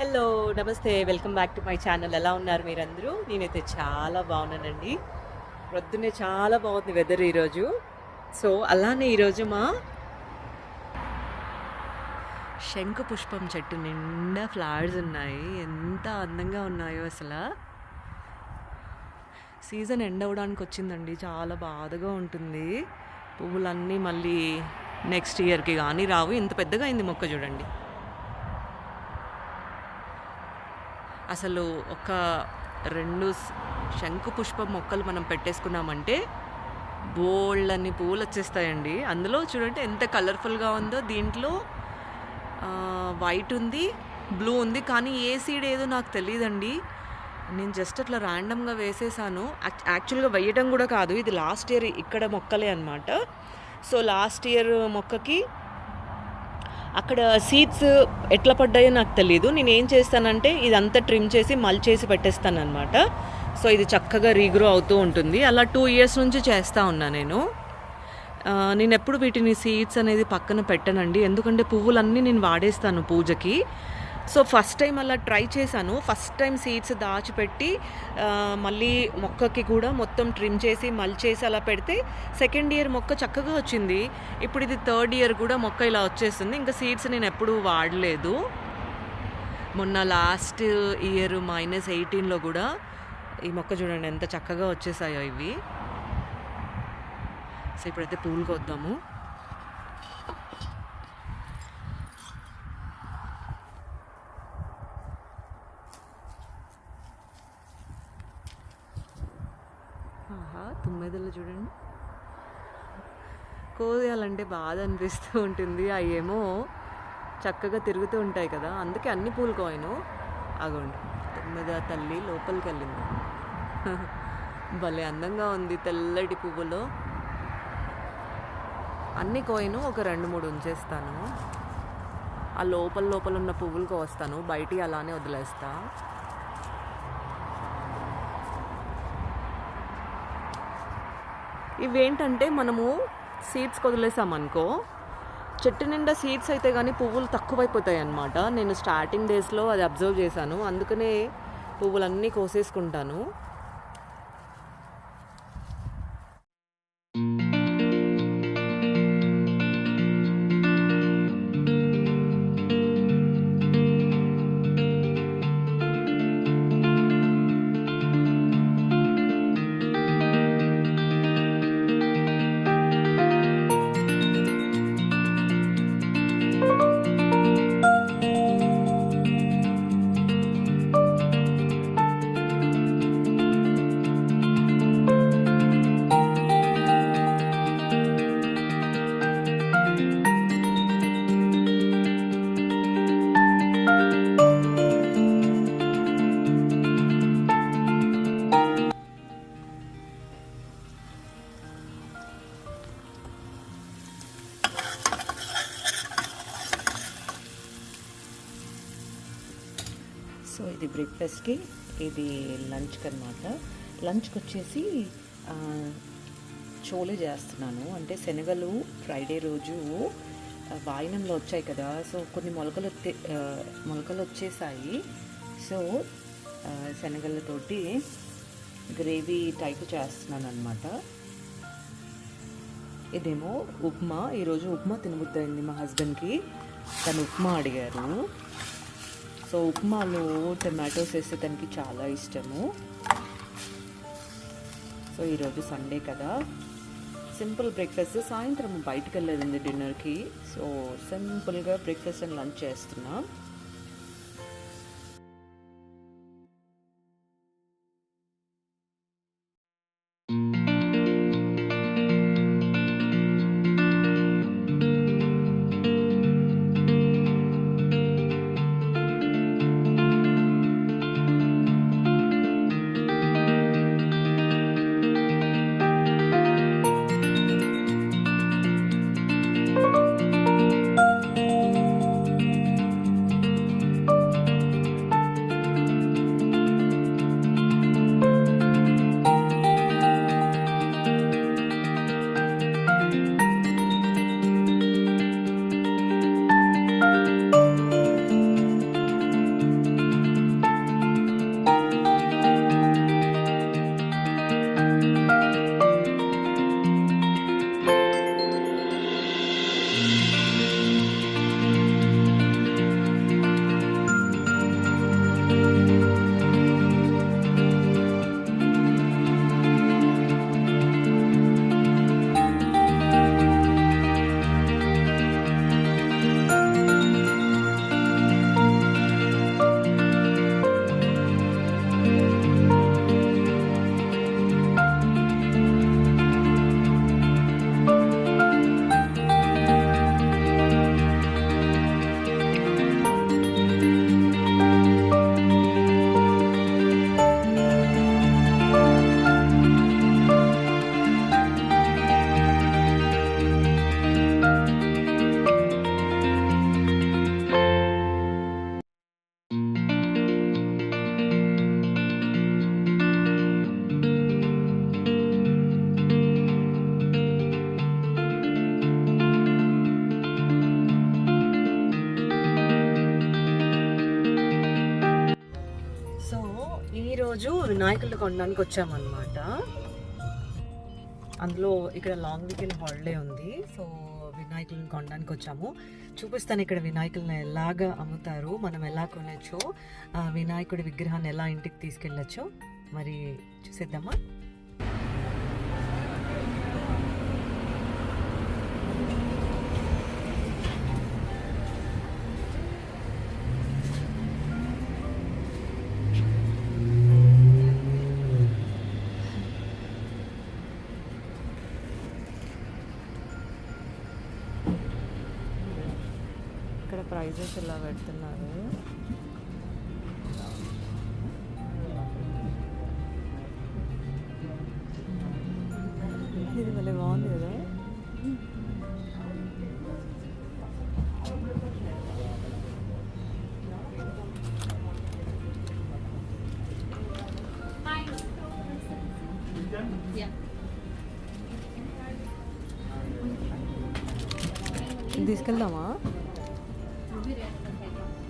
Hello నమస్తే. Welcome back to my channel. ఎలా ఉన్నారు మీరందరూ? నేనైతే చాలా బాగున్నానండి. ప్రొద్దునే చాలా బాగుంది వెదర్ ఈరోజు. సో అలానే ఈరోజు మా శంకు పుష్పం చెట్టు నిండా ఫ్లవర్స్ ఉన్నాయి. ఎంత అందంగా ఉన్నాయో అసలు. సీజన్ ఎండ్ అవ్వడానికి వచ్చిందండి. చాలా బాధగా ఉంటుంది. పువ్వులన్నీ మళ్ళీ నెక్స్ట్ ఇయర్కి కానీ రావు. ఇంత పెద్దగా అయింది మొక్క చూడండి. అసలు ఒక రెండు శంకు పుష్పం మొక్కలు మనం పెట్టేసుకున్నామంటే బోళ్ళని పువ్వులు వచ్చేస్తాయండి అందులో చూడండి ఎంత కలర్ఫుల్గా ఉందో. దీంట్లో వైట్ ఉంది బ్లూ ఉంది కానీ ఏ సీడ్ ఏదో నాకు తెలియదండి నేను జస్ట్ అట్లా ర్యాండమ్గా వేసేసాను. యాక్చువల్గా వేయటం కూడా కాదు. ఇది లాస్ట్ ఇయర్ ఇక్కడ మొక్కలే అనమాట సో లాస్ట్ ఇయర్ మొక్కకి అక్కడ సీడ్స్ ఎట్లా పడ్డాయో నాకు తెలియదు నేను ఏం చేస్తానంటే ఇదంతా ట్రిమ్ చేసి మల్ చేసి పెట్టేస్తాను సో ఇది చక్కగా రీగ్రో అవుతూ ఉంటుంది. అలా టూ ఇయర్స్ నుంచి చేస్తూ ఉన్నా నేను. నేను ఎప్పుడు వీటిని సీడ్స్ అనేది పక్కన పెట్టనండి. ఎందుకంటే పువ్వులన్నీ నేను వాడేస్తాను పూజకి. సో ఫస్ట్ టైం అలా ట్రై చేశాను. ఫస్ట్ టైం సీడ్స్ దాచిపెట్టి మళ్ళీ మొక్కకి కూడా మొత్తం ట్రిమ్ చేసి మల్చేసి అలా పెడితే సెకండ్ ఇయర్ మొక్క చక్కగా వచ్చింది. ఇప్పుడు ఇది థర్డ్ ఇయర్ కూడా మొక్క ఇలా వచ్చేస్తుంది. ఇంకా సీడ్స్ నేను ఎప్పుడూ వాడలేదు. మొన్న లాస్ట్ ఇయర్ మైనస్ ఎయిటీన్లో కూడా ఈ మొక్క చూడండి ఎంత చక్కగా వచ్చేసాయో ఇవి. సో ఇప్పుడైతే పూలుకొద్దాము తుమ్మెదలు చూడండి. కోయాలంటే బాధ అనిపిస్తూ ఉంటుంది. అవి ఏమో చక్కగా తిరుగుతూ ఉంటాయి కదా. అందుకే అన్ని పూలు కోయను. అగోండి. తొమ్మిద తల్లి లోపలికి వెళ్ళింది. భలే అందంగా ఉంది తెల్లటి పువ్వులు. అన్ని కోయను ఒక రెండు మూడు ఉంచేస్తాను. ఆ లోపల లోపల ఉన్న పువ్వులు కోస్తాను బయటి అలానే వదిలేస్తాను ఇవేంటంటే మనము సీడ్స్ వదిలేసామనుకో చెట్టు నిండా సీడ్స్ అయితే కానీ పువ్వులు తక్కువైపోతాయి అన్నమాట నేను స్టార్టింగ్ డేస్లో అది అబ్జర్వ్ చేశాను. అందుకనే పువ్వులన్నీ కోసేసుకుంటాను. ఇది బ్రేక్ఫాస్ట్కి ఇది లంచ్కి అనమాట లంచ్కి వచ్చేసి చోలే చేస్తున్నాను. అంటే శనగలు ఫ్రైడే రోజు వాయినంలో వచ్చాయి కదా. సో కొన్ని మొలకలు వచ్చే మొలకలు వచ్చేసాయి. సో శనగలతోటి గ్రేవీ టైప్ చేస్తున్నాను అనమాట ఇదేమో ఉప్మా. ఈరోజు ఉప్మా తినబుద్దయింది మా హస్బెండ్కి తను ఉప్మా అడిగారు. సో ఉప్మాలో టమాటోస్ వేస్తే తనకి చాలా ఇష్టము. సో ఈరోజు సండే కదా. Simple breakfast. సాయంత్రం బయటకు వెళ్ళేది డిన్నర్కి. సో సింపుల్గా బ్రేక్ఫాస్ట్ అండ్ లంచ్ చేస్తున్నాం. కొనడానికి వచ్చామన్నమాట అందులో ఇక్కడ లాంగ్ వీకెండ్ హాలిడే ఉంది. సో వినాయకులను కొనడానికి వచ్చాము చూపిస్తాను ఇక్కడ వినాయకులను ఎలాగా అమ్ముతారు మనం ఎలా కొనొచ్చో వినాయకుడి విగ్రహాన్ని ఎలా ఇంటికి తీసుకెళ్ళొచ్చో. మరి చూసేద్దామా? ప్రైజెస్ ఎలా పెడుతున్నారు. ఇది భలే బాగుంది కదా. తీసుకెళ్దామా?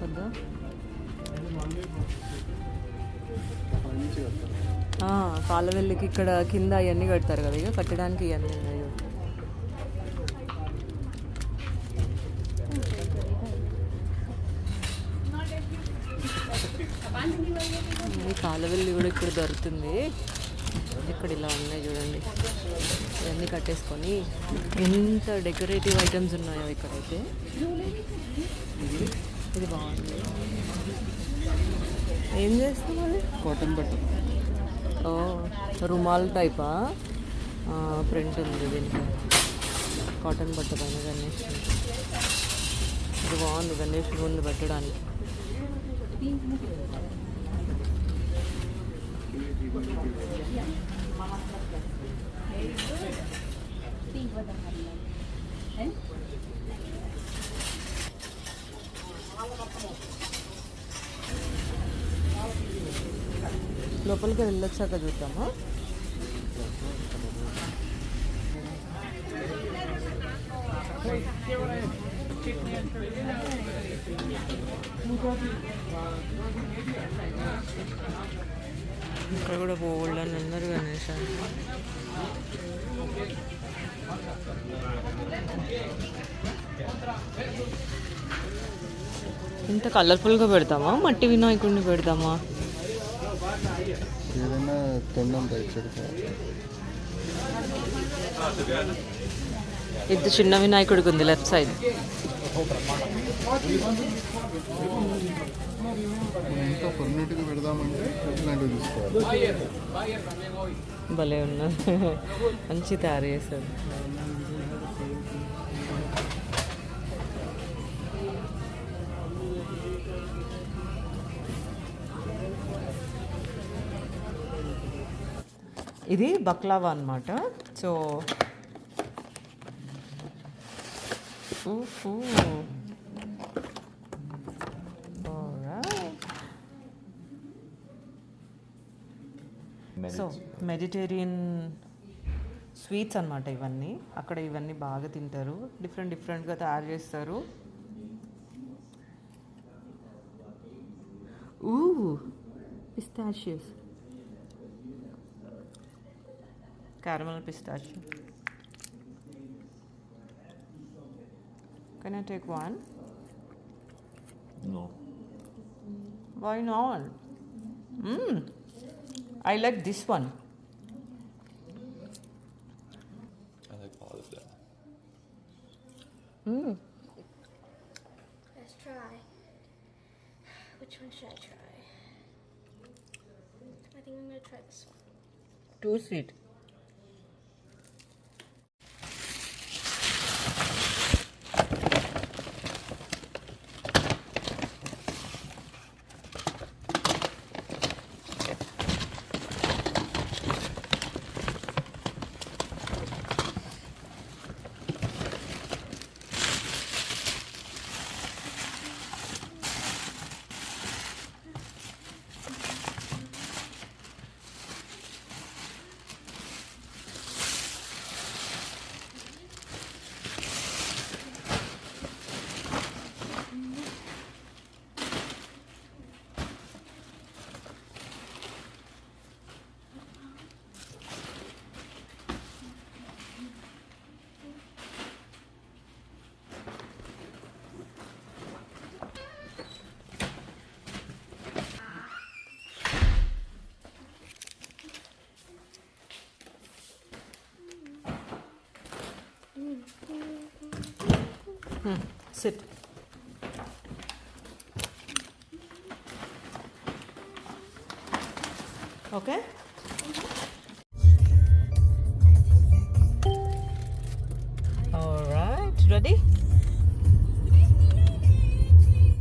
వద్దా ఆ, పాలవెల్లికి ఇక్కడ కింద అవన్నీ కడతారు కదా ఇక కట్టడానికి ఇవన్నీ ఉన్నాయి. ఈ పాలవెల్లి కూడా ఇక్కడ దొరుకుతుంది. ఇక్కడ ఇలా ఉన్నాయి చూడండి. ఇవన్నీ కట్టేసుకొని ఎంత డెకరేటివ్ ఐటమ్స్ ఉన్నాయో ఇక్కడైతే. ఇది బాగుంది. ఏం చేస్తాం అది కాటన్ బట్ట. ఓ రుమాల్ టైపా? ప్రింట్ ఉంది దీనికి. కాటన్ బట్ట పైన గణేష్ ఇది బాగుంది గణేష్ ముందు పెట్టడానికి. లోపలికి వెళ్ళొచ్చాక చూద్దాము. ఇక్కడ కూడా పోవాలని ఉన్నారు గణేష్ ఇంత కలర్ఫుల్గా పెడతామా? మట్టి వినాయకుడిని పెడతామా? ఏదైనా తొండం రైట్ సైడ్ ఇది చిన్న వినాయకుడికి ఉంది లెఫ్ట్ సైడ్ ఇంకా పర్మనెంట్గా పెడదామంటే ఇట్లాంటివి తీసుకోవాలి. భలే ఉన్నారు మంచి తయారు చేశారు ఇది బక్లావా అన్నమాట. సో. సో మెడిటేరియన్ స్వీట్స్ అన్నమాట ఇవన్నీ. అక్కడ ఇవన్నీ బాగా తింటారు. డిఫరెంట్ డిఫరెంట్గా తయారు చేస్తారు. ఊ పిస్తాషియస్ caramel pistachio. Can I take one? No. Why not? Mmm. I like this one. I like all of them. Mmm. Let's try. Which one should I try? I think I'm gonna try this one. Too sweet. Hmm. Sit. Okay.